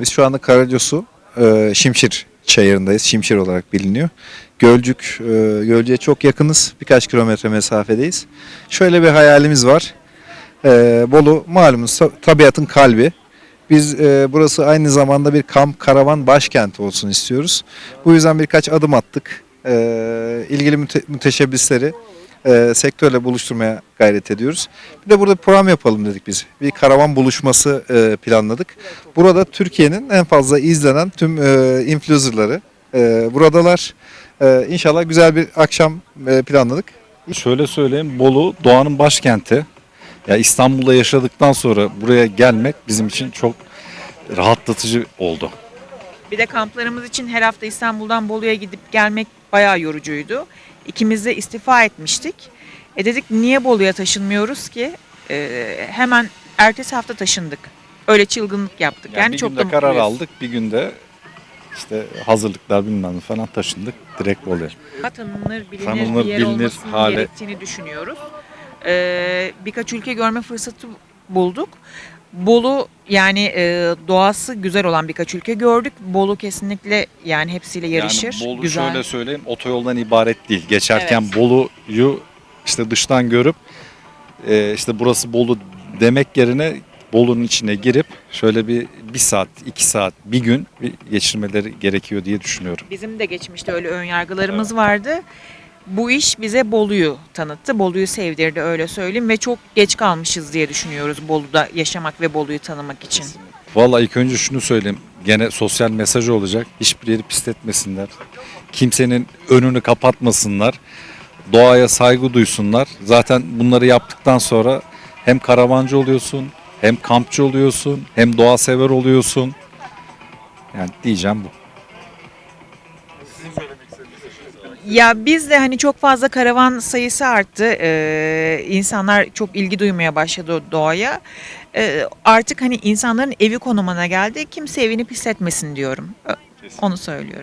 Biz şu anda Karacasu e, Şimşir çayırındayız. Şimşir olarak biliniyor. Gölcük, e, Gölcük'e çok yakınız. Birkaç kilometre mesafedeyiz. Şöyle bir hayalimiz var. E, Bolu malumunuz ta- tabiatın kalbi. Biz e, burası aynı zamanda bir kamp karavan başkenti olsun istiyoruz. Bu yüzden birkaç adım attık. E, ilgili müte- müteşebbisleri e, sektörle buluşturmaya gayret ediyoruz. Bir de burada bir program yapalım dedik biz. Bir karavan buluşması e, planladık. Burada Türkiye'nin en fazla izlenen tüm e, influencerları e, buradalar. E, inşallah güzel bir akşam e, planladık. Şöyle söyleyeyim Bolu doğanın başkenti. Ya İstanbul'da yaşadıktan sonra buraya gelmek bizim için çok rahatlatıcı oldu. Bir de kamplarımız için her hafta İstanbul'dan Bolu'ya gidip gelmek bayağı yorucuydu. İkimiz de istifa etmiştik. E dedik niye Bolu'ya taşınmıyoruz ki? E, hemen ertesi hafta taşındık. Öyle çılgınlık yaptık. Yani, bir çok günde da karar mutluyuz. aldık. Bir günde işte hazırlıklar bilmem falan taşındık direkt Bolu'ya. Tanınır, bilinir Tanınır, bir yer bilinir hale- gerektiğini düşünüyoruz. E, birkaç ülke görme fırsatı bulduk. Bolu yani e, doğası güzel olan birkaç ülke gördük. Bolu kesinlikle yani hepsiyle yarışır. Yani Bolu güzel. şöyle söyleyeyim otoyoldan ibaret değil. Geçerken Evet. Bolu'yu işte dıştan görüp e, işte burası Bolu demek yerine Bolu'nun içine girip şöyle bir bir saat, iki saat, bir gün geçirmeleri gerekiyor diye düşünüyorum. Bizim de geçmişte öyle ön yargılarımız vardı. Bu iş bize Bolu'yu tanıttı. Bolu'yu sevdirdi öyle söyleyeyim ve çok geç kalmışız diye düşünüyoruz Bolu'da yaşamak ve Bolu'yu tanımak için. Vallahi ilk önce şunu söyleyeyim. Gene sosyal mesajı olacak. Hiçbir yeri pisletmesinler. Kimsenin önünü kapatmasınlar. Doğaya saygı duysunlar. Zaten bunları yaptıktan sonra hem karavancı oluyorsun, hem kampçı oluyorsun, hem doğa sever oluyorsun. Yani diyeceğim bu. Ya biz de hani çok fazla karavan sayısı arttı. Ee, insanlar çok ilgi duymaya başladı doğaya. Ee, artık hani insanların evi konumuna geldi. Kimse evini pisletmesin diyorum. Ö- Onu söylüyorum.